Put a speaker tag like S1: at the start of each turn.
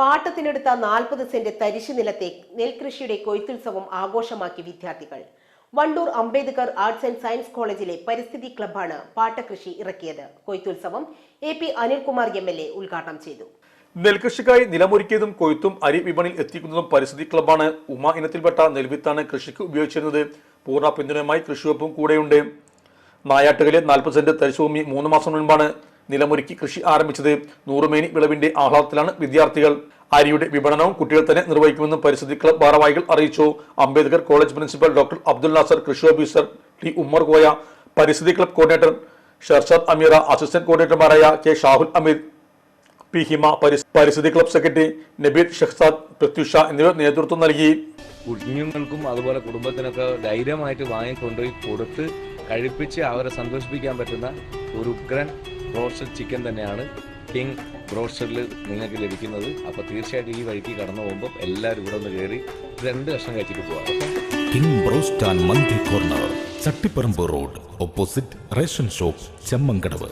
S1: പാട്ടത്തിനെടുത്ത നാൽപ്പത് സെന്റ് തരിശു നിലത്തെ നെൽകൃഷിയുടെ കൊയ്ത്തുത്സവം ആഘോഷമാക്കി വിദ്യാർത്ഥികൾ. Wandoor Ambedkar arts and science കോളേജിലെ പരിസ്ഥിതി ക്ലബ്ബാണ് പാട്ടകൃഷി ഇറക്കിയത്. കൊയ്ത്തുത്സവം A P Anilkumar M L A ഉദ്ഘാടനം ചെയ്തു.
S2: നെൽകൃഷിക്കായി നിലമൊരുക്കിയതും കൊയ്ത്തും അരി വിപണിയിൽ എത്തിക്കുന്നതും പരിസ്ഥിതി ക്ലബ്ബാണ്. ഉമ ഇനത്തിൽപ്പെട്ട നെൽവിത്താണ് കൃഷിക്ക് ഉപയോഗിച്ചിരുന്നത്. പൂർണ പിന്തുണയുമായി കൃഷിവകുപ്പും കൂടെയുണ്ട്. നായാട്ടുകളിലെ നാൽപ്പത് സെന്റ് തരിശുഭൂമി മൂന്ന് മാസം മുൻപാണ് നിലമൊരുക്കി കൃഷി ആരംഭിച്ചത് നൂറുമേനി വിളവിന്റെ ആഹ്ലാദത്തിലാണ് വിദ്യാർത്ഥികൾ. അരിയുടെ വിപണനവും കുട്ടികൾ തന്നെ നിർവഹിക്കുമെന്ന് പരിസ്ഥിതി ക്ലബ് ഭാരവാഹികൾ അറിയിച്ചു. Ambedkar college principal doctor Abdul Nasar കൃഷി ഓഫീസർ ടി ഉമ്മർ കോയ പരിസ്ഥിതി club coordinator Sharshad Ameera assistant കോർഡിനേറ്റർമാരായ K Shahul Ameer P Hima പരിസ്- പരിസ്ഥിതി ക്ലബ് സെക്രട്ടറി നബീദ് ഷെഹ്സാദ് പ്രത്യുഷ എന്നിവർ നേതൃത്വം നൽകി.
S3: കുഞ്ഞുങ്ങൾക്കും അതുപോലെ കുടുംബത്തിനൊക്കെ ധൈര്യമായിട്ട് വാങ്ങിക്കൊണ്ടുപോയി കൊടുത്ത് കഴിപ്പിച്ച് അവരെ സന്തോഷിപ്പിക്കാൻ പറ്റുന്ന ഒരു ഉഗ്രൻ റോസ്റ്റഡ് ചിക്കൻ തന്നെയാണ്. കിങ് റോസ്റ്റഡിൽ നിങ്ങൾക്ക് ലഭിക്കുന്നത്. അപ്പോൾ തീർച്ചയായിട്ടും ഈ വഴിക്ക് കടന്നു പോകുമ്പോൾ എല്ലാവരും ഇവിടെ ഒന്ന് കയറി രണ്ട് കഷ്ണം കഴിച്ചിട്ട് പോകാം
S4: king broast and mandi corner Chattiparamba road opposite ration shop Chemmankadavu.